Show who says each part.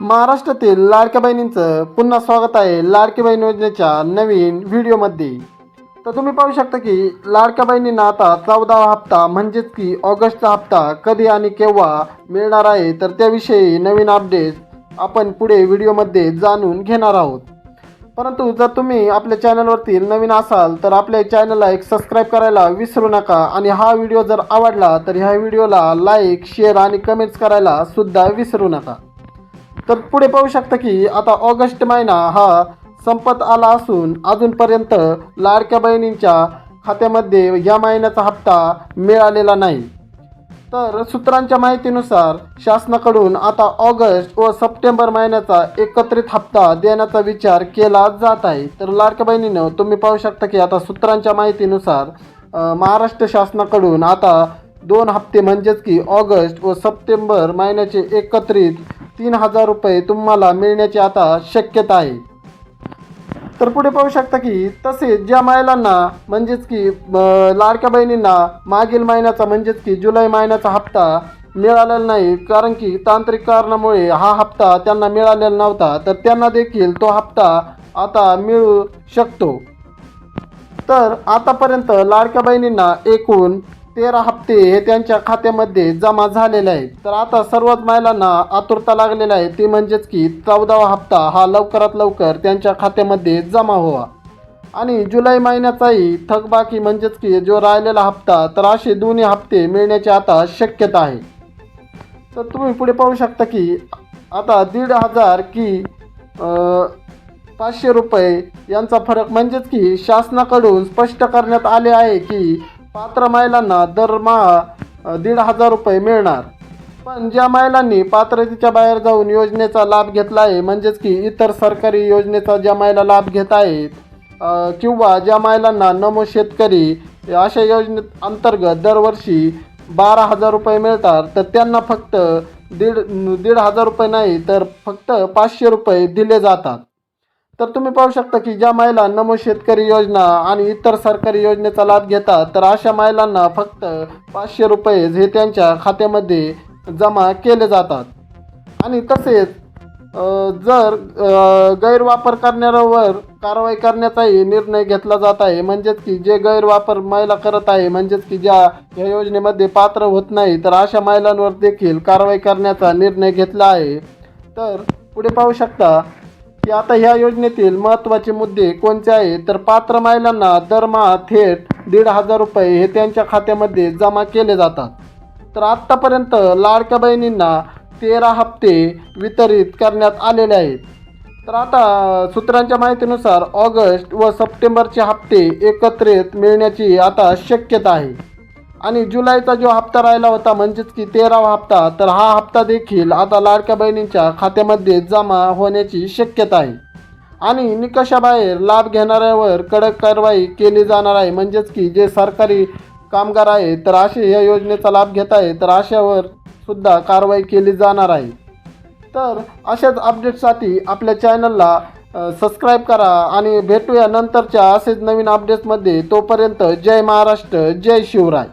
Speaker 1: महाराष्ट्रातील लाडक्या बहिणींचं पुन्हा स्वागत आहे लाडकी बहीण योजनेच्या नवीन व्हिडिओमध्ये. तर तुम्ही पाहू शकता की लाडक्या बहिणींना आता चौदावा हप्ता म्हणजेच की ऑगस्टचा हप्ता कधी आणि केव्हा मिळणार आहे तर त्याविषयी नवीन अपडेट आपण पुढे व्हिडिओमध्ये जाणून घेणार आहोत. परंतु जर तुम्ही आपल्या चॅनलवरती नवीन असाल तर आपल्या चॅनलला एक सबस्क्राईब करायला विसरू नका आणि हा व्हिडिओ जर आवडला तर ह्या व्हिडिओला लाईक शेअर आणि कमेंट्स करायला सुद्धा विसरू नका. तर पुढे पाहू शकता की आता ऑगस्ट महिना हा संपत आला असून अजूनपर्यंत लाडक्या बहिणींच्या खात्यामध्ये या महिन्याचा हप्ता मिळालेला नाही. तर सूत्रांच्या माहितीनुसार शासनाकडून आता ऑगस्ट व सप्टेंबर महिन्याचा एकत्रित हप्ता देण्याचा विचार केला जात आहे. तर लाडक्या बहिणीनं तुम्ही पाहू शकता की आता सूत्रांच्या माहितीनुसार महाराष्ट्र शासनाकडून आता दोन हप्ते म्हणजेच की ऑगस्ट व सप्टेंबर महिन्याचे एकत्रित तीन हजार रुपये तुम्हाला मिळण्याची आता शक्यता आहे. तर पुढे पाहू शकता की तसेच ज्या महिलांना म्हणजेच की लाडक्या बहिणींना मागील महिन्याचा म्हणजेच की जुलै महिन्याचा हप्ता मिळालेला नाही. कारण की तांत्रिक कारणामुळे हा हप्ता त्यांना मिळालेला नव्हता. तर त्यांना देखील तो हप्ता आता मिळू शकतो. तर आतापर्यंत लाडक्या बहिणींना एकूण तेरा हप्ते हे त्यांच्या खात्यामध्ये जमा झालेले आहेत. तर आता सर्वच महिलांना आतुरता लागलेला आहे. ती म्हणजेच की चौदावा हप्ता हा लवकरात लवकर त्यांच्या खात्यामध्ये जमा व्हावा. आणि जुलै महिन्याचाही थकबाकी म्हणजेच की जो राहिलेला हप्ता तर असे दोन्ही हप्ते मिळण्याची आता शक्यता आहे. तर तुम्ही पुढे पाहू शकता की आता दीड हजार की पाचशे रुपये यांचा फरक म्हणजेच की शासनाकडून स्पष्ट करण्यात आले आहे की पात्र महिलांना दरमहा दीड हजार रुपये मिळणार. पण ज्या महिलांनी पात्रतेच्या बाहेर जाऊन योजनेचा लाभ घेतला आहे म्हणजेच की इतर सरकारी योजनेचा ज्या महिला लाभ घेत आहेत किंवा ज्या महिलांना नमो शेतकरी अशा योजनेत अंतर्गत दरवर्षी बारा हजार रुपये मिळतात तर त्यांना फक्त दीड दीड हजार रुपये नाही तर फक्त पाचशे रुपये दिले जातात. तर तुम्ही पाहू शकता की ज्या महिला नमो शेतकरी योजना आणि इतर सरकारी योजनेचा लाभ घेतात तर अशा महिलांना फक्त पाचशे रुपये हे त्यांच्या खात्यामध्ये जमा केले जातात. आणि तसेच जर गैरवापर करणाऱ्यावर कारवाई करण्याचाही निर्णय घेतला जात आहे. म्हणजेच की जे गैरवापर महिला करत आहे म्हणजेच की ज्या या योजनेमध्ये पात्र होत नाही तर अशा महिलांवर देखील कारवाई करण्याचा निर्णय घेतला आहे. तर पुढे पाहू शकता की आता ह्या योजनेतील महत्त्वाचे मुद्दे कोणते आहेत तर पात्र महिलांना दरमहा थेट दीड हजार रुपये हे त्यांच्या खात्यामध्ये जमा केले जातात. तर आत्तापर्यंत लाडक्या बहिणींना तेरा हप्ते वितरित करण्यात आलेले आहेत. तर आता सूत्रांच्या माहितीनुसार ऑगस्ट व सप्टेंबरचे हप्ते एकत्रित मिळण्याची आता शक्यता आहे. आणि जुलैचा जो हप्ता राहिला होता म्हणजेच की तेरावा हप्ता तर हा हप्ता देखील आता लाडक्या बहिणींच्या खात्यामध्ये जमा होण्याची शक्यता आहे. आणि निकषाबाहेर लाभ घेणाऱ्यावर कडक कारवाई केली जाणार आहे. म्हणजेच की जे सरकारी कामगार आहे तर असे या योजनेचा लाभ घेत आहे तर अशावर सुद्धा कारवाई केली जाणार आहे. तर अशाच अपडेट्ससाठी आपल्या चॅनलला सबस्क्राईब करा आणि भेटूया नंतरच्या असेच नवीन अपडेट्समध्ये तोपर्यंत जय महाराष्ट्र जय शिवराय.